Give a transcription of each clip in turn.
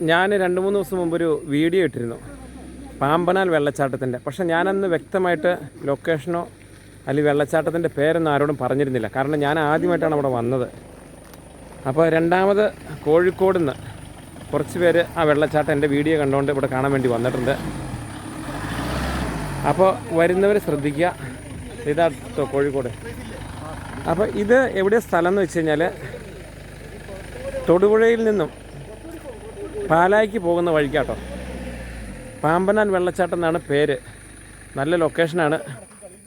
ഞാൻ രണ്ട് മൂന്ന് ദിവസം മുമ്പ് ഒരു വീഡിയോ ഇട്ടിരുന്നു. പാമ്പനാൽ വെള്ളച്ചാട്ടത്തിന്റെ പക്ഷെ ഞാനന്ന് വ്യക്തമായിട്ട് ലൊക്കേഷനോ അല്ലെങ്കിൽ വെള്ളച്ചാട്ടത്തിന്റെ പേരൊന്നും ആരോടും പറഞ്ഞിരുന്നില്ല. കാരണം ഞാൻ ആദ്യമായിട്ടാണ് അവിടെ വന്നത്. അപ്പോൾ രണ്ടാമത് കോഴിക്കോട് നിന്ന് കുറച്ച് പേര് ആ വെള്ളച്ചാട്ടം എന്റെ വീഡിയോ കണ്ടുകൊണ്ട് ഇവിടെ കാണാൻ വേണ്ടി വന്നിട്ടുണ്ട്. അപ്പോൾ വരുന്നവർ ശ്രദ്ധിക്കുക. ഇതാട്ടോ കോഴിക്കോട്. അപ്പോൾ ഇത് എവിടെ സ്ഥലം എന്ന് വെച്ച് കഴിഞ്ഞാൽ തൊടുപുഴയിൽ നിന്നും പാലായ്ക്ക് പോകുന്ന വഴിക്കാട്ടോ. പാമ്പനാൽ വെള്ളച്ചാട്ടം എന്നാണ് പേര്. നല്ല ലൊക്കേഷനാണ്.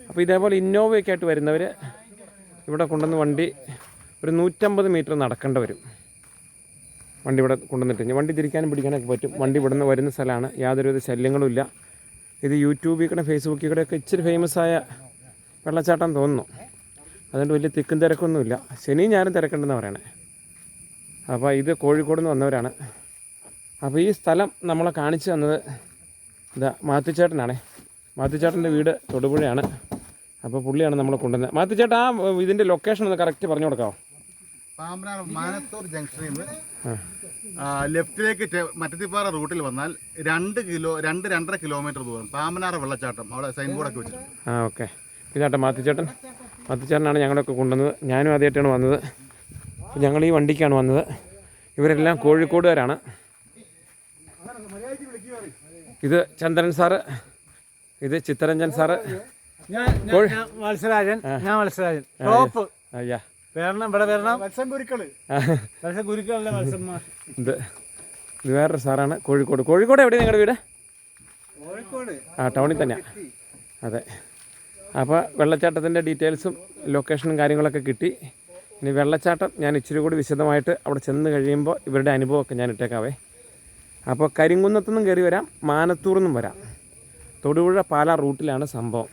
അപ്പോൾ ഇതേപോലെ ഇന്നോവയൊക്കെ ആയിട്ട് വരുന്നവർ ഇവിടെ കൊണ്ടുവന്ന് വണ്ടി ഒരു നൂറ്റമ്പത് മീറ്റർ നടക്കേണ്ട വരും. വണ്ടി ഇവിടെ കൊണ്ടുവന്നിട്ട്. വണ്ടി തിരിക്കാനും പിടിക്കാനൊക്കെ പറ്റും. വണ്ടി ഇവിടെ നിന്ന് വരുന്ന സ്ഥലമാണ്. യാതൊരുവിധ ശല്യങ്ങളും ഇല്ല ഇത് യൂട്യൂബിൽ കൂടെ ഫേസ്ബുക്കിൽ കൂടെ ഒക്കെ ഇച്ചിരി ഫേമസ് ആയ വെള്ളച്ചാട്ടം തോന്നുന്നു. അതുകൊണ്ട് വലിയ തിക്കും തിരക്കൊന്നുമില്ല. ശനിയും ഞാനും തിരക്കുണ്ടെന്ന് പറയണേ. അപ്പോൾ ഇത് കോഴിക്കോട് നിന്ന് വന്നവരാണ്. അപ്പോൾ ഈ സ്ഥലം നമ്മളെ കാണിച്ചു തന്നത് ഇതാ മാത്തുച്ചേട്ടനാണേ. മാത്തുച്ചേട്ടന്റെ വീട് തൊടുപുഴയാണ്. അപ്പോൾ പുള്ളിയാണ് നമ്മളെ കൊണ്ടുവന്നത്. മാത്തുച്ചേട്ടാ ആ ഇതിന്റെ ലൊക്കേഷൻ ഒന്ന് കറക്റ്റ് പറഞ്ഞു കൊടുക്കാമോ മാനത്തൂർ ജംഗ്ഷനിൽ നിന്ന് ലെഫ്റ്റിലേക്ക് മറ്റത്തിപ്പാറ റൂട്ടിൽ വന്നാൽ രണ്ട് കിലോ രണ്ട് രണ്ടര കിലോമീറ്റർ ദൂരം. പാമ്പനാർ വെള്ളച്ചാട്ടം. അവിടെ സൈൻ ബോർഡൊക്കെ വെച്ചിട്ടുണ്ട്. ആ ഓക്കെ ഇതാട്ടെ മാത്തുച്ചേട്ടൻ. മാത്തുച്ചേട്ടനാണ് ഞങ്ങളൊക്കെ കൊണ്ടുവന്നത്. ഞാനും ആദ്യമായിട്ടാണ് വന്നത്. ഞങ്ങൾ ഈ വണ്ടിക്കാണ് വന്നത്. ഇവരെല്ലാം കോഴിക്കോടുകാരാണ്. ഇത് ചന്ദ്രൻ സാറ്. ഇത് ചിത്തരഞ്ജൻ സാറ്. ഞാൻ മത്സരാജൻ ഞാൻ മത്സരാജൻ. ടോപ്പ് അയ്യാ. വരണം ഇവിടെ വരണം. മത്സ്യം ഗുരുക്കൾ. മത്സ്യം ഗുരുക്കളുടെ മത്സ്യം ഇത് ഇത് വേറൊരു സാറാണ് കോഴിക്കോട്. കോഴിക്കോട് എവിടെയാണ് നിങ്ങളുടെ വീട്? കോഴിക്കോട്. ആ ടൗണിൽ തന്നെയാണ് അതെ. അപ്പോൾ വെള്ളച്ചാട്ടത്തിന്റെ ഡീറ്റെയിൽസും ലൊക്കേഷനും കാര്യങ്ങളൊക്കെ കിട്ടി. ഇനി വെള്ളച്ചാട്ടം ഞാൻ ഇച്ചിരി കൂടി വിശദമായിട്ട് അവിടെ ചെന്ന് കഴിയുമ്പോൾ ഇവരുടെ അനുഭവമൊക്കെ ഞാൻ ഇട്ടേക്കാവേ. അപ്പോൾ കരിങ്കുന്നത്തുനിന്നും കയറി വരാം മാനത്തൂർ നിന്നും വരാം. തൊടുപുഴ പാല റൂട്ടിലാണ് സംഭവം.